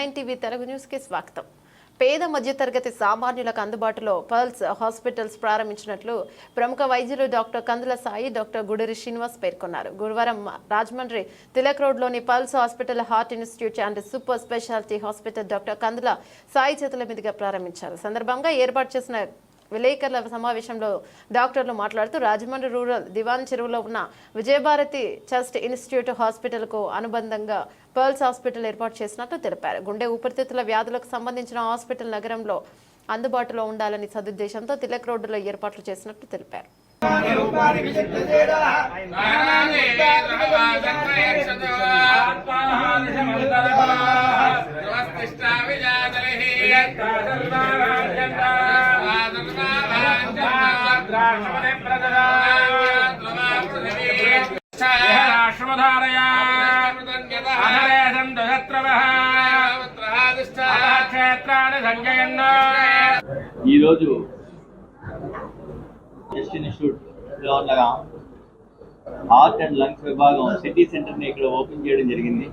Nine TV Telugu న్యూస్కి స్వాగతం. పేద మధ్యతరగతి సామాన్యులకు అందుబాటులో పల్స్ హాస్పిటల్స్ ప్రారంభించినట్లు ప్రముఖ వైద్యులు డాక్టర్ కందుల సాయి డాక్టర్ గుడిరి శ్రీనివాస్ పేర్కొన్నారు. గురువారం రాజమండ్రి తిలక్ రోడ్లోని pulse hospital heart institute and super speciality hospital doctor Kandula Sai చేతుల మీదుగా ప్రారంభించారు. సందర్భంగా ఏర్పాటు చేసిన విలేకరుల సమావేశంలో డాక్టర్లు మాట్లాడుతూ రాజమండ్రి రూరల్ దివాన్ చెరువులో ఉన్న విజయభారతి చెస్ట్ ఇన్స్టిట్యూట్ హాస్పిటల్కు అనుబంధంగా పర్ల్స్ హాస్పిటల్ ఏర్పాటు చేసినట్లు తెలిపారు. గుండె ఉపరితిత్తుల వ్యాధులకు సంబంధించిన హాస్పిటల్ నగరంలో అందుబాటులో ఉండాలని సదుద్దేశంతో తిలక్ రోడ్డులో ఏర్పాట్లు చేసినట్లు తెలిపారు. క్షేత్రాన్ని సంజయన్న ఈరోజు చెస్ట్ ఇన్స్టిట్యూట్లో ఉన్న హార్ట్ అండ్ లంగ్స్ విభాగం సిటీ సెంటర్ని ఇక్కడ ఓపెన్ చేయడం జరిగింది.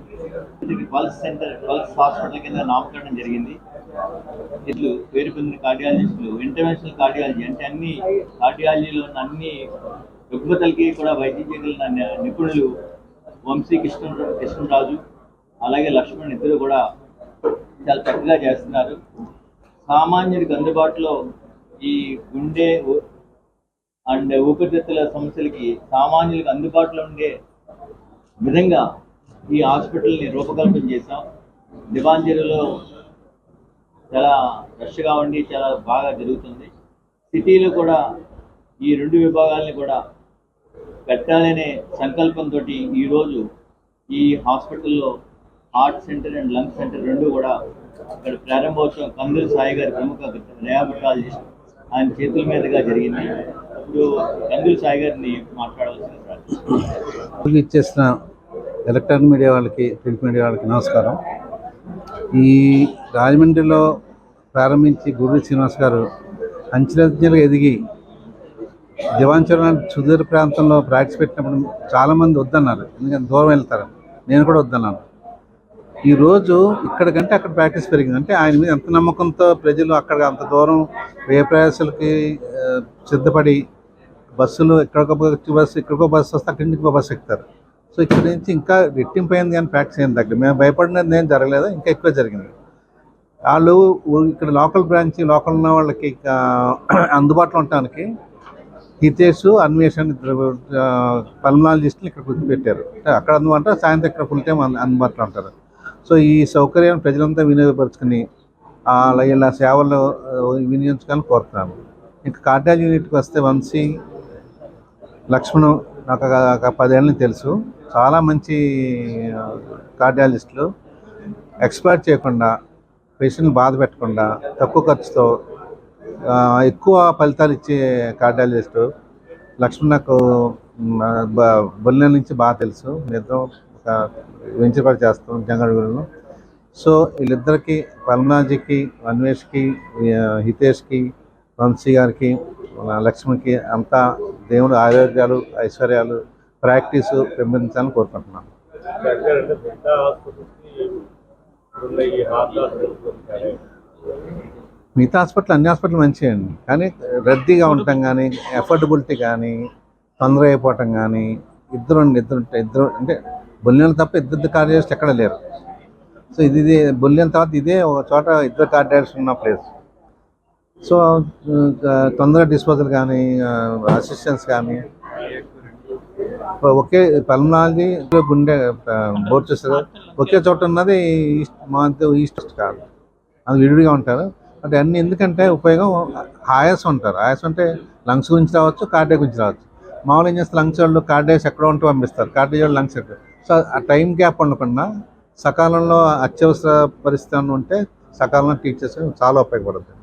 ఇది పల్స్ సెంటర్ పల్స్ హాస్పిటల్ కింద నామకరణం జరిగింది. ఇట్లు పేరు పొందిన కార్డియాలజిస్టులు ఇంటర్నేషనల్ కార్డియాలజీ అంటే అన్ని కార్డియాలజీలో ఉన్న అన్ని రుగ్మతలకి కూడా వైద్యం చేయగలిగిన నిపుణులు వంశీ కృష్ణ కృష్ణరాజు అలాగే లక్ష్మణ్ ఇద్దరు కూడా చాలా చక్కగా చేస్తున్నారు. సామాన్యుడికి అందుబాటులో ఈ గుండె అండ్ ఊపిరితిత్తుల సమస్యలకి సామాన్యులకు అందుబాటులో ఉండే విధంగా ఈ హాస్పిటల్ని రూపకల్పన చేశాం. దివాంజలిలో చాలా రష్గా ఉండి చాలా బాగా జరుగుతుంది. సిటీలో కూడా ఈ రెండు విభాగాల్ని కూడా పెట్టాలనే సంకల్పంతో ఈరోజు ఈ హాస్పిటల్లో heart centre and lung centre రెండు కూడా ఇక్కడ ప్రారంభోత్సవం కందుల సాయి గారి ప్రముఖ డయాబెటాలజిస్ట్ ఆయన చేతుల మీదుగా జరిగింది. ఇప్పుడు కందుల సాయి గారిని మాట్లాడవలసిన ఇచ్చేసిన ఎలక్ట్రానిక్ మీడియా వాళ్ళకి ప్రింట్ మీడియా వాళ్ళకి నమస్కారం. ఈ రాజమండ్రిలో ప్రారంభించి గురు శ్రీనివాస్ గారు అంచెలంచెలుగా ఎదిగి దివాంచరణ సుదూర ప్రాంతంలో ప్రాక్టీస్ పెట్టినప్పుడు చాలామంది వద్దన్నారు. ఎందుకంటే దూరం వెళ్తారు. నేను కూడా వద్దన్నాను. ఈరోజు ఇక్కడికంటే అక్కడ ప్రాక్టీస్ పెరిగింది. అంటే ఆయన మీద ఎంత నమ్మకంతో ప్రజలు అక్కడ అంత దూరం ఏ ప్రయాసాలకి సిద్ధపడి బస్సులు ఎక్కడికో బస్సు ఎక్కడికో బస్సు వస్తే అక్కడి నుంచి బస్సు ఎక్కుతారు. సో ఇక్కడ నుంచి ఇంకా రెట్టింపు అయింది కానీ ప్రాక్టీస్ అయింది దగ్గర మేము భయపడినది ఏం జరగలేదు. ఇంకా ఎక్కువ జరిగింది. వాళ్ళు ఇక్కడ లోకల్ బ్రాంచ్ లోకల్ ఉన్న వాళ్ళకి అందుబాటులో ఉండటానికి హితేష్ అన్వేషణ్ ఇద్దరు పల్మనాలజిస్టులు ఇక్కడ కూర్చోపెట్టారు అక్కడ అందుబాటు సాయంత్రం ఇక్కడ ఫుల్ టైం అందుబాటులో ఉంటారు. సో ఈ సౌకర్యాన్ని ప్రజలంతా వినియోగపరుచుకుని ఇలా సేవలు వినియోగించుకోవాలని కోరుతున్నాను ఇంకా కార్డియాలజీ యూనిట్కి వస్తే వంశీ లక్ష్మణ్ నాకు ఒక- పదేళ్ళని తెలుసు. చాలా మంచి కార్డియాలజిస్టులు. ఎక్స్ప్లాయిట్ చేయకుండా పేషెంట్ని బాధ పెట్టకుండా తక్కువ ఖర్చుతో ఎక్కువ ఫలితాలు ఇచ్చే కార్డియాలజిస్ట్ లక్ష్మణ్ నాకు మ్, బొల్లెల నుంచి బాగా తెలుసు. మేమిద్దరం ఒక వెంచర్ కూడా చేస్తాం జంగడుగులను సో వీళ్ళిద్దరికి పల్మనాజీకి అన్వేష్కి హితేష్కి వంశీ గారికి లక్ష్మణ్కి అంతా దేవుడు ఆరోగ్యాలు ఐశ్వర్యాలు ప్రాక్టీసు పెంపొందించాలని కోరుకుంటున్నాను మిగతా హాస్పిటల్ అన్ని హాస్పిటల్ మంచిగా అండి కానీ రద్దీగా ఉండటం కానీ అఫోర్డబిలిటీ కానీ తొందర అయిపోవటం కానీ ఇద్దరు ఉండి ఇద్దరు ఉంటే ఇద్దరు అంటే బొల్లిన తప్ప ఇద్దరు కార్డియాలజిస్ట్ ఎక్కడ లేరు. సో ఇది ఇది బొల్లిన తర్వాత ఇదే ఒక చోట ఇద్దరు కార్డియాలజిస్ట్ ఉన్న ప్లేస్. సో తొందర తొందరగా డిస్పోజల్ కానీ అసిస్టెన్స్ కానీ ఒకే పల్మనాలజీ గుండె బోర్ చేస్తారు ఒకే చోట ఉన్నది ఈస్ట్ మా ఈస్ట్ కాదు. అది విడివిడిగా ఉంటారు. అంటే అన్ని ఎందుకంటే ఉపయోగం ఆయాసం ఉంటారు. ఆయాసం అంటే లంగ్స్ గురించి రావచ్చు కార్డియా గురించి రావచ్చు. మామూలు ఏం చేస్తారు లంగ్స్ వాళ్ళు కార్డియాస్ ఎక్కడ ఉంటే పంపిస్తారు. కార్డియా వాళ్ళు లంగ్స్ ఎక్కడ. సో ఆ టైం గ్యాప్ ఉండకుండా సకాలంలో అత్యవసర పరిస్థితి ఏమైనా ఉంటే సకాలంలో టీచ్ చేస్తే చాలా ఉపయోగపడుతుంది.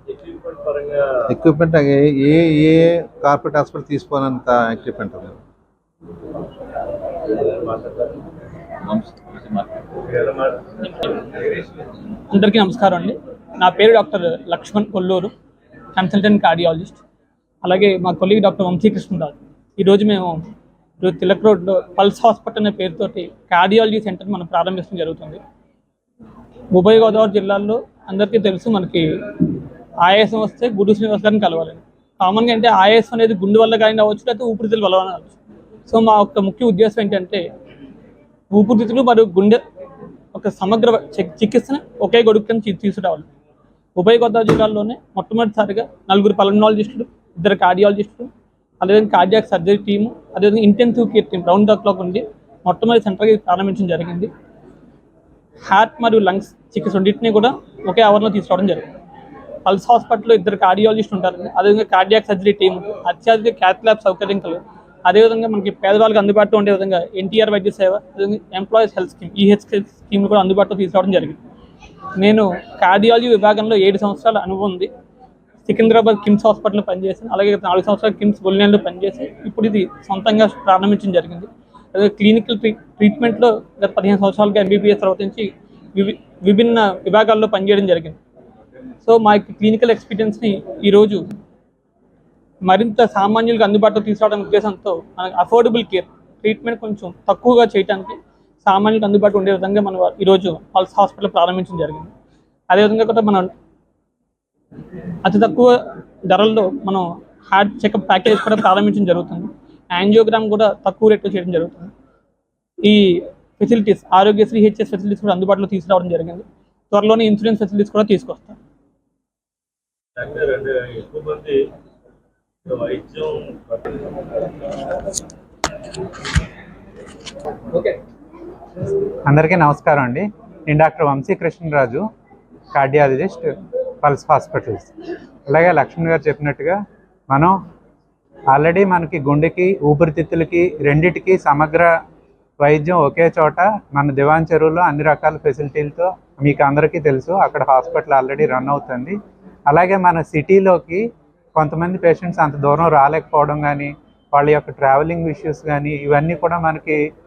ఎక్విప్మెంట్ ఏ ఏ ఏ కార్పొరేట్ హాస్పిటల్ తీసుకోనంత ఎక్విప్మెంట్ ఉంది? అందరికీ నమస్కారం అండి. నా పేరు doctor Laxman Kolluru consultant cardiologist. అలాగే మా కొలీగ్ డాక్టర్ వంశీకృష్ణరాజు ఈరోజు మేము ఈరోజు తిలక్ రోడ్లో పల్స్ హాస్పిటల్ అనే పేరుతోటి కార్డియాలజీ సెంటర్ మనం ప్రారంభించడం జరుగుతుంది. ఉభయ గోదావరి జిల్లాల్లో అందరికీ తెలుసు మనకి ఆయాసం వస్తే గుడ్డు శ్రీనివాస్ గారిని కలవాలని. కామన్గా అంటే ఆయాసం అనేది గుండె వల్ల కానీ అవ్వచ్చు లేకపోతే ఊపిరితిత్తుల వల్ల అవ్వచ్చు. సో మా యొక్క ముఖ్య ఉద్దేశం ఏంటంటే ఊపిరితిత్తులు మరియు గుండె ఒక సమగ్ర చి- ఒకే గొడుగు తీసుకురావాలి. ఉభయ గోదావరి జిల్లాల్లోనే మొట్టమొదటిసారిగా నలుగురు పల్మనాలజిస్టులు ఇద్దరు కార్డియాలజిస్టులు అదేవిధంగా కార్డియాక్ సర్జరీ టీము అదేవిధంగా intensive care team round the clock ఉండి మొట్టమొదటి సెంటర్గా ప్రారంభించడం జరిగింది. హార్ట్ మరియు లంగ్స్ చికిత్స రెండింటినీ కూడా ఒకే అవర్లో తీసుకురావడం జరిగింది. పల్స్ హాస్పిటల్లో ఇద్దరు కార్డియాలజిస్టులు ఉంటారండి. అదేవిధంగా కార్డియాక్ సర్జరీ టీం అత్యధిక క్యాత్ ల్యాబ్ సౌకర్యం కలదు. అదేవిధంగా మనకి పేదవాళ్ళకి అందుబాటులో ఉండే విధంగా ఎన్టీఆర్ వైద్య సేవ అదేవిధంగా employees health scheme E H scheme కూడా అందుబాటులో తీసుకురావడం జరిగింది. నేను కార్డియాలజీ విభాగంలో ఏడు సంవత్సరాల అనుభవం ఉంది. సికింద్రాబాద్ కిమ్స్ హాస్పిటల్లో పనిచేసాను అలాగే నాలుగు సంవత్సరాలు కిమ్స్ బొలినేలో పనిచేసి ఇప్పుడు ఇది సొంతంగా ప్రారంభించడం జరిగింది. అదే క్లినికల్ ట్రీ ట్రీట్మెంట్లో గత పదిహేను సంవత్సరాలుగా ఎంబీబీఎస్ తర్వాత నుంచి వివి విభిన్న విభాగాల్లో పనిచేయడం జరిగింది. సో మా క్లినికల్ ఎక్స్పీరియన్స్ని ఈరోజు మరింత సామాన్యులకు అందుబాటులో తీసుకురావడం ఉద్దేశంతో మనకు అఫోర్డబుల్ కేర్ ట్రీట్మెంట్ కొంచెం తక్కువగా చేయడానికి సామాన్యులకు అందుబాటులో ఉండే విధంగా మనం ఈరోజు పల్స్ హాస్పిటల్ ప్రారంభించడం జరిగింది. అదేవిధంగా కూడా మనం అతి తక్కువ ధరల్లో మనం హార్ట్ చెకప్ ప్యాకేజ్ కూడా ప్రారంభించడం జరుగుతుంది. యాంజియోగ్రామ్ కూడా తక్కువ రేట్లో చేయడం జరుగుతుంది. ఈ ఫెసిలిటీస్ ఆరోగ్యశ్రీ హెచ్ఎస్ ఫెసిలిటీస్ కూడా అందుబాటులో తీసుకురావడం జరిగింది. త్వరలోనే ఇన్సూరెన్స్ ఫెసిలిటీస్ కూడా తీసుకొస్తాం. డాక్టర్ అందరికీ నమస్కారం అండి. నేను doctor Vamsi Krishnaraju cardiologist pulse hospitals. అలాగే లక్ష్మణ్ గారు చెప్పినట్టుగా మనం ఆల్రెడీ మనకి గుండెకి ఊపిరితిత్తులకి రెండిటికి సమగ్ర వైద్యం ఒకే చోట మన దివాన్ చెరువులో అన్ని రకాల ఫెసిలిటీలతో మీకు అందరికీ తెలుసు. అక్కడ హాస్పిటల్ ఆల్రెడీ రన్ అవుతుంది. అలాగే మన సిటీలోకి కొంతమంది పేషెంట్స్ అంత దూరం రాలేకపోవడం కానీ వాళ్ళ యొక్క ట్రావెలింగ్ ఇష్యూస్ కానీ ఇవన్నీ కూడా మనకి